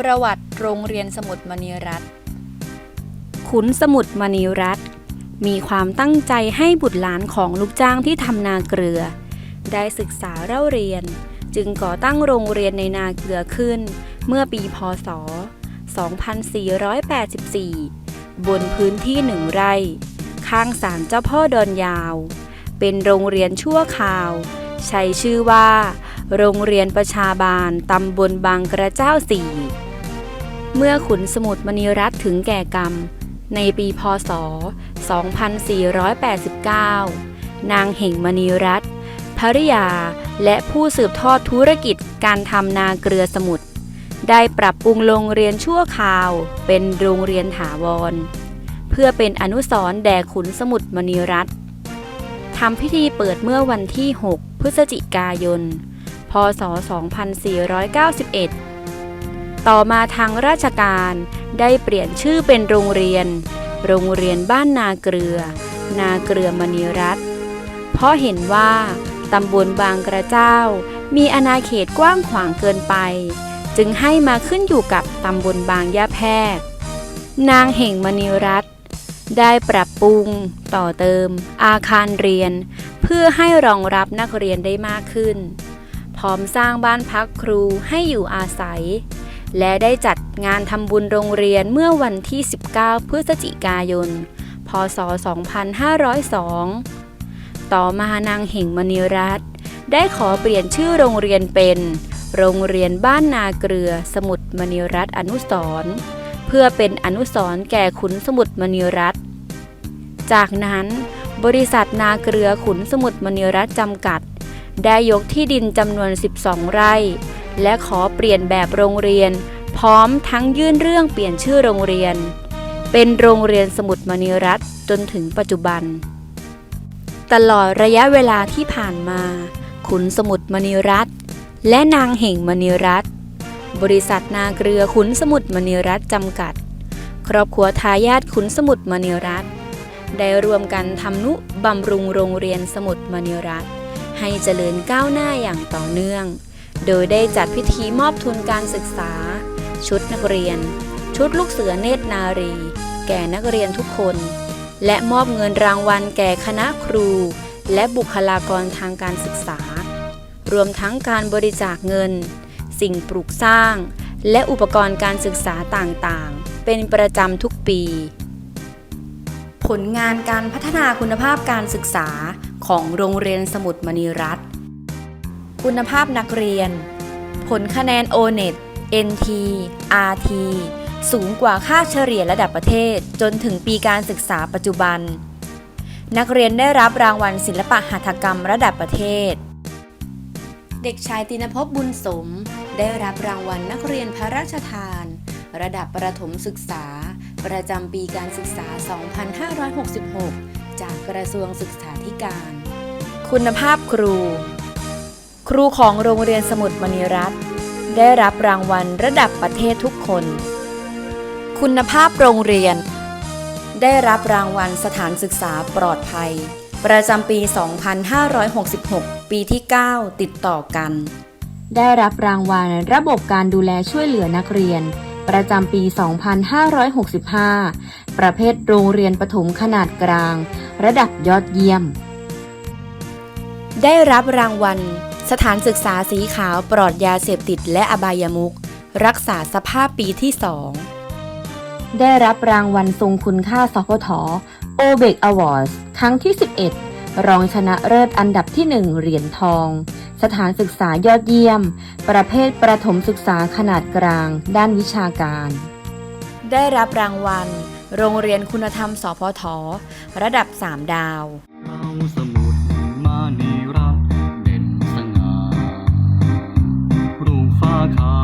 ประวัติโรงเรียนสมุดมณีรัตน์ขุนสมุทรมณีรัตน์มีความตั้งใจให้บุตรหลานของลูกจ้างที่ทำนาเกลือ ได้ศึกษาเล่าเรียน จึงก่อตั้งโรงเรียนในนาเกลือขึ้น เมื่อปีพศ 2484 บนพื้นที่หนึ่งไร่ ข้างศาลเจ้าพ่อดอนยาว เป็นโรงเรียนชั่วคราว ใช้ชื่อว่า โรงเรียนประชาบาลตำบลบางกระเจ้าสี่เมื่อขุนสมุทรมณีรัตน์ถึงแก่กรรม ในปีพศ 2489 นางเห่งมณีรัตน์ภริยาและผู้สืบทอดธุรกิจการทำนาเกลือสมุทรได้ปรับปรุงโรงเรียนชั่วคราว เป็นโรงเรียนถาวร เพื่อเป็นอนุสรณ์แด่ขุนสมุทรมณีรัตน์ทำพิธีเปิดเมื่อวันที่ 6 พฤศจิกายน ศ 2491 ต่อมาทางราชการได้เปลี่ยนชื่อเป็นโรงเรียน โรงเรียนบ้านนาเกลือ นาเกลือมณีรัตน์เพราะเห็นว่าตำบลบางกระเจ้า มีอาณาเขตกว้างขวางเกินไป จึงให้มาขึ้นอยู่กับตำบลบางยะแพรกนางเห่งมณีรัตน์ได้ปรับปรุง ต่อเติม อาคารเรียน เพื่อให้รองรับนักเรียนได้มากขึ้น ร้อมสร้างบ้านพักครูให้อยู่อาศัย และได้จัดงานทำบุญโรงเรียนเมื่อวันที่ 19 พฤศจิกายน พศ 2502 ต่อมานางเหงมณีรัตน์ได้ขอเปลี่ยนชื่อโรงเรียนเป็น โรงเรียนบ้านนาเกลือสมุทรมณีรัตน์อนุสรเพื่อเป็นอนุสรแก่ขุนสมุทรมณีรัตน์จากนั้นบริษัทนาเกลือขุนสมุทรมณีรัตน์จำกัด ได้ยกที่ดินจำนวน 12 ไร่ และขอเปลี่ยนแบบโรงเรียน พร้อมทั้งยื่นเรื่องเปลี่ยนชื่อโรงเรียน เป็นโรงเรียนสมุทรมณีรัตน์จนถึงปัจจุบัน ตลอดระยะเวลาที่ผ่านมา ขุนสมุทรมณีรัตน์และนางเหงมณีรัตน์บริษัทนาเกลือขุนสมุทรมณีรัตน์จำกัด ครอบครัวทายาทขุนสมุทรมณีรัตน์ได้รวมกันทำนุบำรุงโรงเรียนสมุทรมณีรัตน์ ให้เจริญก้าวหน้าอย่างต่อเนื่อง โดยได้จัดพิธีมอบทุนการศึกษา ชุดนักเรียน ชุดลูกเสือเนตรนารี แก่นักเรียนทุกคน และมอบเงินรางวัลแก่คณะครู และบุคลากรทางการศึกษา รวมทั้งการบริจาคเงิน สิ่งปลูกสร้าง และอุปกรณ์การศึกษาต่างๆ เป็นประจำทุกปีผลงานการพัฒนาคุณภาพการศึกษา ของโรงเรียนสมุดมณีรัตน์คุณภาพนักเรียน ผลคะแนน O-NET NT RT สูงกว่าค่าเฉลี่ยระดับประเทศจนถึงปีการศึกษาปัจจุบัน นักเรียนได้รับรางวัลศิลปะหัตถกรรมระดับประเทศ เด็กชายตินภพบุญสม ได้รับรางวัลนักเรียนพระราชทาน ระดับประถมศึกษา ประจำปีการศึกษา 2566 จากกระทรวงศึกษาธิการ คุณภาพครู ครูของโรงเรียนสมุดมณีรัตน์ได้รับรางวัลระดับประเทศทุกคน คุณภาพโรงเรียน ได้รับรางวัลสถานศึกษาปลอดภัย ประจำปี 2566 ปีที่ 9 ติดต่อกัน ได้รับรางวัลระบบการดูแลช่วยเหลือนักเรียนประจำปี 2565 ประเภทโรงเรียนประถมขนาดกลาง ระดับยอดเยี่ยม ได้รับรางวัล สถานศึกษาสีขาวปลอดยาเสพติดและอบายมุขรักษาสภาพปีที่2ได้รับรางวัลทรงคุณค่าสพทโอเบกอวอร์ดครั้งที่ 11 รองชนะเลิศอันดับที่ 1 เหรียญทอง สถานศึกษายอดเยี่ยม ประเภทประถมศึกษาขนาดกลาง ด้านวิชาการ ได้รับรางวัล โรงเรียนคุณธรรมสพทระดับ 3 ดาวเราสมุทรมานีรักเด่นสง่าปลูกฟ้าขาว